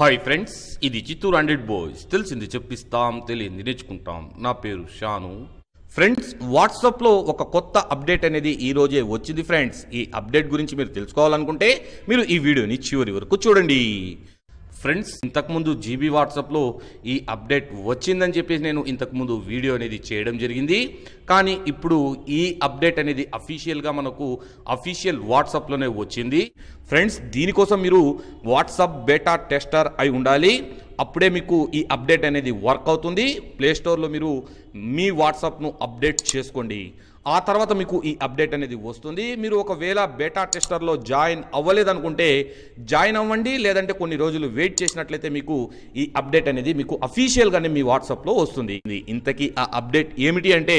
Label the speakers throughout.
Speaker 1: Hi friends ఇది Chittoor hundred boys. తెలిసింది చెప్పిస్తాం తెలియంది నేర్చుకుంటాం. నా పేరు షాను. ఫ్రెండ్స్ వాట్సాప్లో ఒక కొత్త అప్డేట్ అనేది ఈ రోజే వచ్చింది ఫ్రెండ్స్. ఈ అప్డేట్ గురించి మీరు తెలుసుకోవాలనుకుంటే మీరు ఈ వీడియోని చివరి వరకు చూడండి. ఫ్రెండ్స్ ఇంతకుముందు జీబీ వాట్సాప్లో ఈ అప్డేట్ వచ్చిందని చెప్పేసి నేను ఇంతకుముందు వీడియో అనేది చేయడం జరిగింది. కానీ ఇప్పుడు ఈ అప్డేట్ అనేది అఫీషియల్గా మనకు అఫీషియల్ వాట్సాప్లోనే వచ్చింది. ఫ్రెండ్స్ దీనికోసం మీరు వాట్సాప్ బేటా టెస్టర్ అయి ఉండాలి. అప్పుడే మీకు ఈ అప్డేట్ అనేది వర్క్ అవుతుంది. ప్లేస్టోర్లో మీరు మీ వాట్సాప్ను అప్డేట్ చేసుకోండి. ఆ తర్వాత మీకు ఈ అప్డేట్ అనేది వస్తుంది. మీరు ఒకవేళ బేటా టెస్టర్లో జాయిన్ అవ్వలేదనుకుంటే జాయిన్ అవ్వండి. లేదంటే కొన్ని రోజులు వెయిట్ చేసినట్లయితే మీకు ఈ అప్డేట్ అనేది మీకు అఫీషియల్గానే మీ వాట్సాప్లో వస్తుంది. ఇది ఇంతకీ ఆ అప్డేట్ ఏమిటి అంటే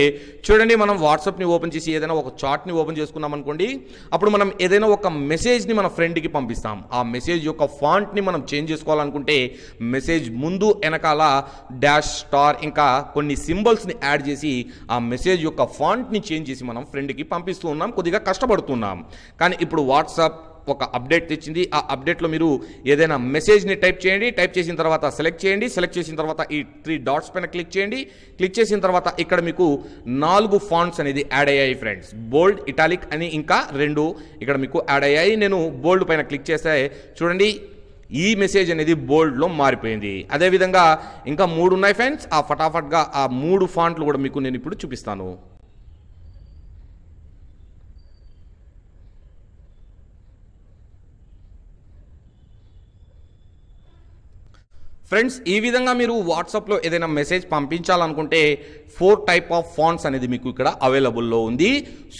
Speaker 1: చూడండి మనం వాట్సాప్ని ఓపెన్ చేసి ఏదైనా ఒక చాట్ని ఓపెన్ చేసుకున్నాం అనుకోండి. అప్పుడు మనం ఏదైనా ఒక మెసేజ్ని మన ఫ్రెండ్కి పంపిస్తాం. ఆ మెసేజ్ యొక్క ఫాంట్ని మనం చేంజ్ చేసుకోవాలనుకుంటే మెసేజ్ ముందు వెనకాల డాష్ స్టార్ ఇంకా కొన్ని సింబల్స్ సింబల్స్ని యాడ్ చేసి ఆ మెసేజ్ యొక్క ఫాంట్ని చేంజ్ చేసి మనం ఫ్రెండ్కి పంపిస్తూ ఉన్నాం కొద్దిగా కష్టపడుతున్నాం. కానీ ఇప్పుడు వాట్సాప్ ఒక అప్డేట్ తెచ్చింది. ఆ అప్డేట్లో మీరు ఏదైనా మెసేజ్ని టైప్ చేయండి. టైప్ చేసిన తర్వాత సెలెక్ట్ చేయండి. సెలెక్ట్ చేసిన తర్వాత ఈ త్రీ డాట్స్ పైన క్లిక్ చేయండి. క్లిక్ చేసిన తర్వాత ఇక్కడ మీకు నాలుగు ఫాంట్స్ అనేది యాడ్ అయ్యాయి ఫ్రెండ్స్. బోల్డ్ ఇటాలిక్ అని ఇంకా రెండు ఇక్కడ మీకు యాడ్ అయ్యాయి. నేను బోల్డ్ పైన క్లిక్ చేస్తే చూడండి ఈ మెసేజ్ అనేది బోల్డ్లో మారిపోయింది. అదేవిధంగా ఇంకా మూడు ఉన్నాయి ఫ్రెండ్స్ ఆ ఫటాఫట్గా ఆ మూడు ఫాంట్లు కూడా మీకు నేను ఇప్పుడు చూపిస్తాను. ఫ్రెండ్స్ ఈ విధంగా మీరు వాట్సాప్లో ఏదైనా మెసేజ్ పంపించాలనుకుంటే ఫోర్ టైప్ ఆఫ్ ఫాంట్స్ అనేది మీకు ఇక్కడ అవైలబుల్లో ఉంది.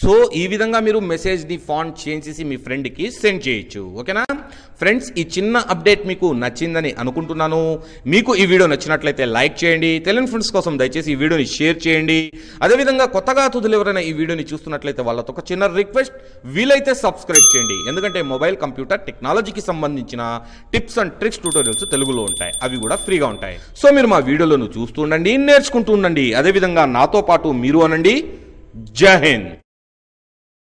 Speaker 1: సో ఈ విధంగా మీరు మెసేజ్ని ఫాంట్ చేంజ్ చేసి మీ ఫ్రెండ్కి సెండ్ చేయొచ్చు. ఓకేనా? ఫ్రెండ్స్ ఈ చిన్న అప్డేట్ మీకు నచ్చిందని అనుకుంటున్నాను. మీకు ఈ వీడియో నచ్చినట్లయితే లైక్ చేయండి. తెలియని ఫ్రెండ్స్ కోసం దయచేసి ఈ వీడియోని షేర్ చేయండి. అదేవిధంగా కొత్తగా తుదులు ఎవరైనా ఈ వీడియోని చూస్తున్నట్లయితే వాళ్ళతో ఒక చిన్న రిక్వెస్ట్ వీలైతే సబ్స్క్రైబ్ చేయండి. ఎందుకంటే మొబైల్ కంప్యూటర్ టెక్నాలజీకి సంబంధించిన టిప్స్ అండ్ ట్రిక్స్ ట్యూటోరియల్స్ తెలుగులో ఉంటాయి. అవి కూడా ఫ్రీగా ఉంటాయి. సో మీరు మా వీడియోలను చూస్తూ ఉండండి నేర్చుకుంటూ ఉండండి. అదేవిధంగా నాతో పాటు మీరు అనండి. జై హింద్.